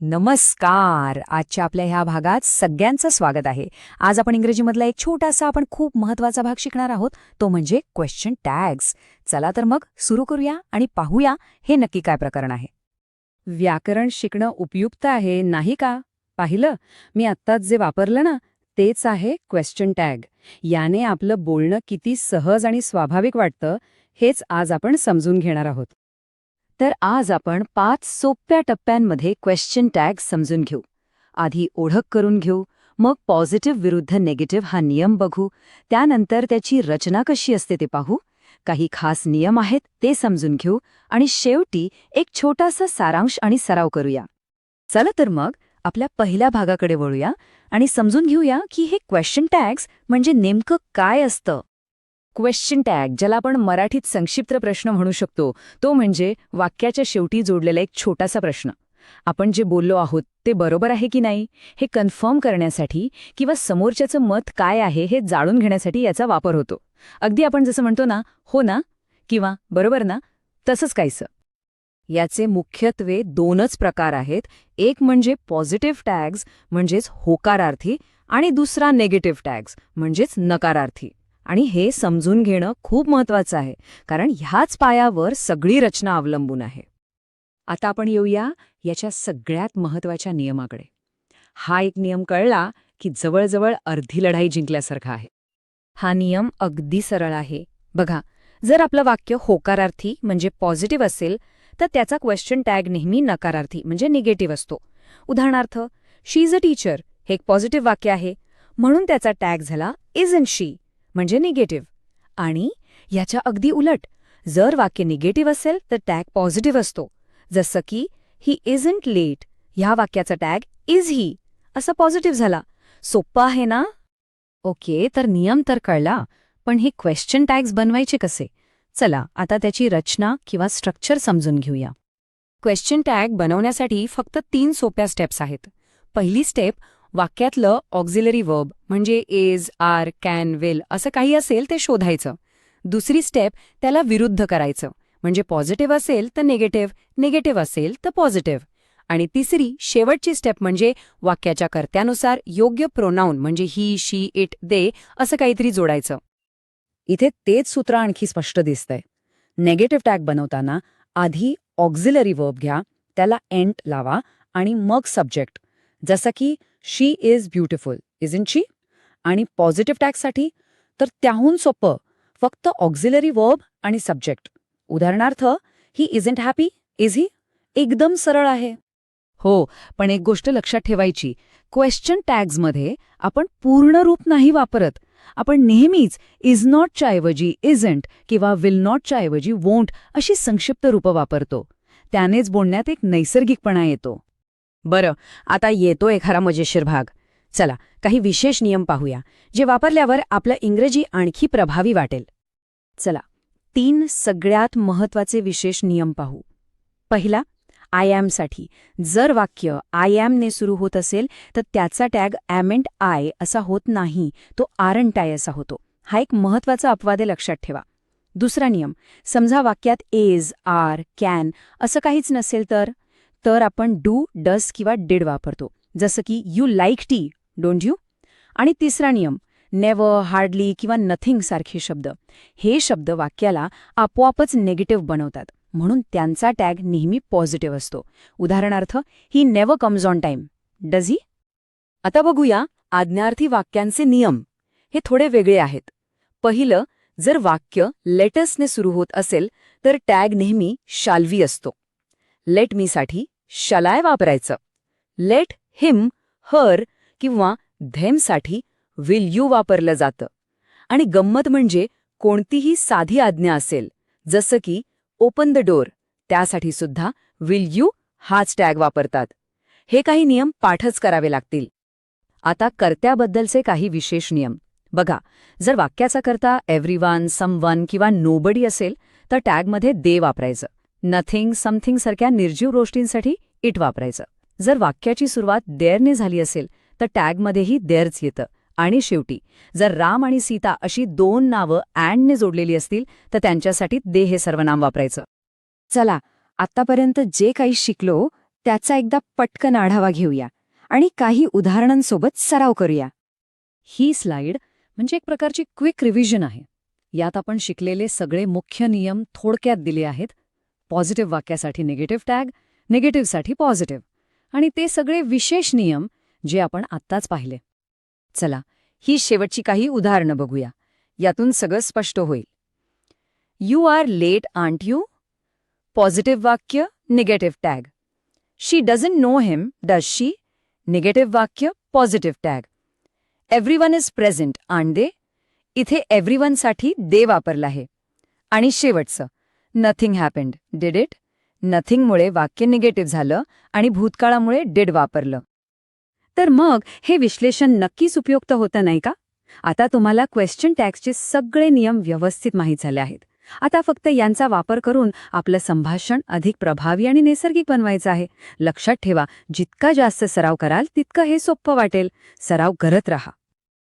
नमस्कार. आजच्या आपल्या ह्या भागात सगळ्यांचं स्वागत आहे. आज आपण इंग्रजीमधला एक छोटासा आपण खूप महत्त्वाचा भाग शिकणार आहोत. तो म्हणजे क्वेश्चन टॅग्स चला तर मग सुरू करूया आणि पाहूया हे नक्की काय प्रकरण आहे. व्याकरण शिकणं उपयुक्त आहे नाही का? पाहिलं? मी आत्ताच जे वापरलं ना तेच आहे क्वेश्चन टॅग याने आपलं बोलणं किती सहज आणि स्वाभाविक वाटतं हेच आज आपण समजून घेणार आहोत. तर आज आपण पाच सोप्या टप्प्यांमध्ये क्वेश्चन टॅग समजून घेऊ. आधी ओळख करून घेऊ मग पॉझिटिव्ह विरुद्ध नेगेटिव्ह हा नियम बघू त्यानंतर त्याची रचना कशी असते ते पाहू. काही खास नियम आहेत ते समजून घेऊ आणि शेवटी एक छोटासा सारांश आणि सराव करूया. चला तर मग आपल्या पहिल्या भागाकडे वळूया आणि समजून घेऊया की हे क्वेश्चन टॅग्स म्हणजे नेमकं काय असतं. क्वेश्चन टॅग ज्याला आपण मराठीत संक्षिप्त प्रश्न म्हणू शकतो. तो म्हणजे वाक्याच्या शेवटी जोडलेला एक छोटासा प्रश्न. आपण जे बोललो आहोत ते बरोबर आहे की नाही? हे कन्फर्म करण्यासाठी किंवा समोरच्याचं मत काय आहे हे जाणून घेण्यासाठी याचा वापर होतो. अगदी आपण जसं म्हणतो ना हो ना किंवा बरोबर ना तसंच काहीसं. याचे मुख्यत्वे दोनच प्रकार आहेत. एक म्हणजे पॉझिटिव्ह टॅग्स म्हणजेच होकारार्थी आणि दुसरा नेगेटिव्ह टॅग्स म्हणजेच नकारार्थी. आणि हे समजून घेणं खूप महत्वाचं आहे कारण ह्याच पायावर सगळी रचना अवलंबून आहे. आता आपण येऊया याच्या सगळ्यात महत्त्वाच्या नियमाकडे. हा एक नियम कळला की जवळजवळ अर्धी लढाई जिंकल्यासारखा आहे. हा नियम अगदी सरळ आहे. बघा जर आपलं वाक्य होकारार्थी म्हणजे पॉझिटिव्ह असेल तर त्याचा क्वेश्चन टॅग नेहमी नकारार्थी म्हणजे निगेटिव्ह असतो. उदाहरणार्थ शी इज अ टीचर हे एक पॉझिटिव्ह वाक्य आहे म्हणून त्याचा टॅग झाला इज अन शी म्हणजे निगेटिव्ह. आणि याच्या अगदी उलट जर वाक्य निगेटिव्ह असेल तर टॅग पॉझिटिव्ह असतो. जसं की ही इजंट लेट ह्या वाक्याचा टॅग इज ही असा पॉझिटिव्ह झाला. सोप्पं आहे ना? ओके तर नियम तर कळला पण हे क्वेश्चन टॅग्स बनवायचे कसे? चला आता त्याची रचना किंवा स्ट्रक्चर समजून घेऊया. क्वेश्चन टॅग बनवण्यासाठी फक्त तीन सोप्या स्टेप्स आहेत. पहिली स्टेप वाक्यातलं ऑक्झिलरी वर्ब म्हणजे एज आर कॅन विल असं काही असेल ते शोधायचं. दुसरी स्टेप त्याला विरुद्ध करायचं. म्हणजे पॉझिटिव्ह असेल तर निगेटिव्ह निगेटिव्ह असेल तर पॉझिटिव्ह आणि तिसरी शेवटची स्टेप म्हणजे वाक्याच्या कर्त्यानुसार योग्य प्रोनाऊन म्हणजे ही शी इट दे असं काहीतरी जोडायचं. इथे तेच सूत्र आणखी स्पष्ट दिसतंय. नेगेटिव्ह टॅग बनवताना आधी ऑक्झिलरी वर्ब घ्या त्याला एंट लावा आणि मग सब्जेक्ट जसं की she is beautiful isn't she आणि पॉझिटिव्ह टॅगसाठी तर त्याहून सोपं फक्त ऑक्झिलरी वर्ब आणि सब्जेक्ट उदाहरणार्थ he isn't happy is he एकदम सरळ आहे. हो पण एक गोष्ट लक्षात ठेवायची. क्वेश्चन टॅग्समध्ये आपण पूर्ण रूप नाही वापरत. आपण नेहमीच इज नॉटच्या ऐवजी इजंट किंवा विल नॉटच्या ऐवजी वोंट अशी संक्षिप्त रूपं वापरतो. त्यानेच बोलण्यात एक नैसर्गिकपणा येतो. बरं आता येतो एखादा मजेशीर भाग. चला काही विशेष नियम पाहूया जे वापरल्यावर आपलं इंग्रजी आणखी प्रभावी वाटेल. चला तीन सगळ्यात महत्त्वाचे विशेष नियम पाहू. पहिला आय ॲमसाठी जर वाक्य आय ॲमने सुरू होत असेल तर त्याचा टॅग ॲमेंट आय असा होत नाही तो आरंट आय असा होतो. हा एक महत्त्वाचा अपवाद लक्षात ठेवा. दुसरा नियम समजा वाक्यात एज आर कॅन असं काहीच नसेल तर? तर आपण डू डस किंवा डिड वापरतो. जसं की you like tea don't you? आणि तिसरा नियम नेवर हार्डली किंवा नथिंग सारखे शब्द. हे शब्द वाक्याला आपोआपच नेगेटिव्ह बनवतात. म्हणून त्यांचा टॅग नेहमी पॉझिटिव्ह असतो. उदाहरणार्थ he never comes on time. Does he? आता बघूया आज्ञार्थी वाक्यांचे नियम. हे थोडे वेगळे आहेत. पहिलं जर वाक्य लेटसने सुरू होत असेल तर टॅग नेहमी शाल्वी असतो. लेट मीसाठी शलाय वापरायचं. लेट हिम हर किंवा धेमसाठी विल यू वापरलं जातं. आणि गंमत म्हणजे कोणतीही साधी आज्ञा असेल जसं की ओपन द डोर त्यासाठी सुद्धा विल यू हाच टॅग वापरतात. हे काही नियम पाठच करावे लागतील. आता कर्त्याबद्दलचे काही विशेष नियम. बघा जर वाक्याचा करता एव्हरीवन समवन किंवा नोबडी असेल तर टॅगमध्ये दे वापरायचं. नथिंग समथिंग सारख्या निर्जीव गोष्टींसाठी इट वापरायचं. जर वाक्याची सुरुवात देअरने झाली असेल तर टॅगमध्येही देअरच येतं आणि शेवटी. जर राम आणि सीता अशी दोन नावं अँडने जोडलेली असतील तर त्यांच्यासाठी दे हे सर्वनाम वापरायचं. चला आत्तापर्यंत जे काही शिकलो त्याचा एकदा पटकन आढावा घेऊया आणि काही उदाहरणांसोबत सराव करूया. ही स्लाइड म्हणजे एक प्रकारची क्विक रिव्हिजन आहे. यात आपण शिकलेले सगळे मुख्य नियम थोडक्यात दिले आहेत पॉझिटिव्ह वाक्यासाठी निगेटिव्ह टॅग निगेटिव्हसाठी पॉझिटिव्ह आणि ते सगळे विशेष नियम जे आपण आत्ताच पाहिले. चला ही शेवटची काही उदाहरणं बघूया. यातून सगळं स्पष्ट होईल. You are late aren't you positive वाक्य negative tag she doesn't know him does she negative वाक्य positive tag everyone is present आण दे इथे एव्हरीवनसाठी दे वापरलं आहे. आणि शेवटचं नथिंग हॅपन्ड डिड इट नथिंगमुळे वाक्य निगेटिव्ह झालं आणि भूतकाळामुळे डिड वापरलं. तर मग हे विश्लेषण नक्कीच उपयुक्त होतं नाही का? आता तुम्हाला क्वेश्चन टॅक्सचे सगळे नियम व्यवस्थित माहीत झाले आहेत. आता फक्त यांचा वापर करून आपलं संभाषण अधिक प्रभावी आणि नैसर्गिक बनवायचं आहे. लक्षात ठेवा जितका जास्त सराव कराल तितकं हे सोपं वाटेल. सराव करत राहा.